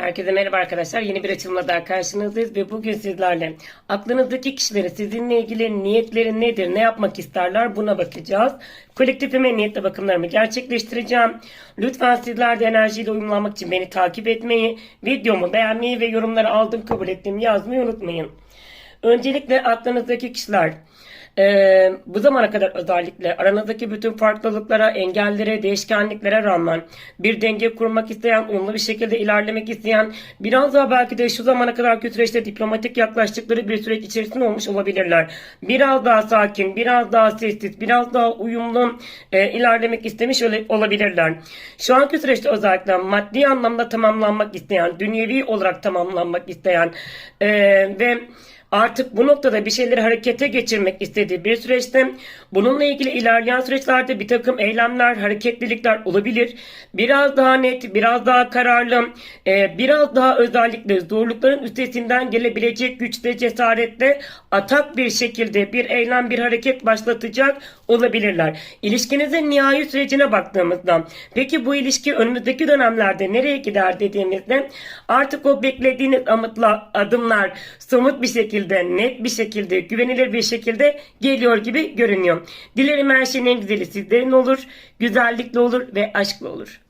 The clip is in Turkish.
Herkese merhaba arkadaşlar. Yeni bir açılımla daha karşınızdayız ve bugün sizlerle aklınızdaki kişileri sizinle ilgili niyetleri nedir, ne yapmak isterler buna bakacağız. Kolektifime niyetle bakımlarımı gerçekleştireceğim. Lütfen sizler de enerjiyle uyumlanmak için beni takip etmeyi, videomu beğenmeyi ve yorumları aldım kabul ettim yazmayı unutmayın. Öncelikle aklınızdaki kişiler ee, bu zamana kadar özellikle aranızdaki bütün farklılıklara, engellere, değişkenliklere rağmen bir denge kurmak isteyen, uyumlu bir şekilde ilerlemek isteyen, biraz daha belki de şu zamana kadarki süreçte diplomatik yaklaştıkları bir süreç içerisinde olmuş olabilirler. Biraz daha sakin, biraz daha sessiz, biraz daha uyumlu e, ilerlemek istemiş olabilirler. Şu anki süreçte özellikle maddi anlamda tamamlanmak isteyen, dünyevi olarak tamamlanmak isteyen e, ve artık bu noktada bir şeyleri harekete geçirmek istediği bir süreçte bununla ilgili ilerleyen süreçlerde bir takım eylemler, hareketlilikler olabilir. Biraz daha net, biraz daha kararlı, e, biraz daha özellikle zorlukların üstesinden gelebilecek güçte, cesaretle atak bir şekilde bir eylem, bir hareket başlatacak olabilirler. İlişkinizin nihai sürecine baktığımızda peki bu ilişki önümüzdeki dönemlerde nereye gider dediğimizde artık o beklediğiniz amıtla adımlar somut bir şekilde, net bir şekilde, güvenilir bir şekilde geliyor gibi görünüyor. Dilerim her şeyin en güzeli sizlerin olur, güzellikle olur ve aşkla olur.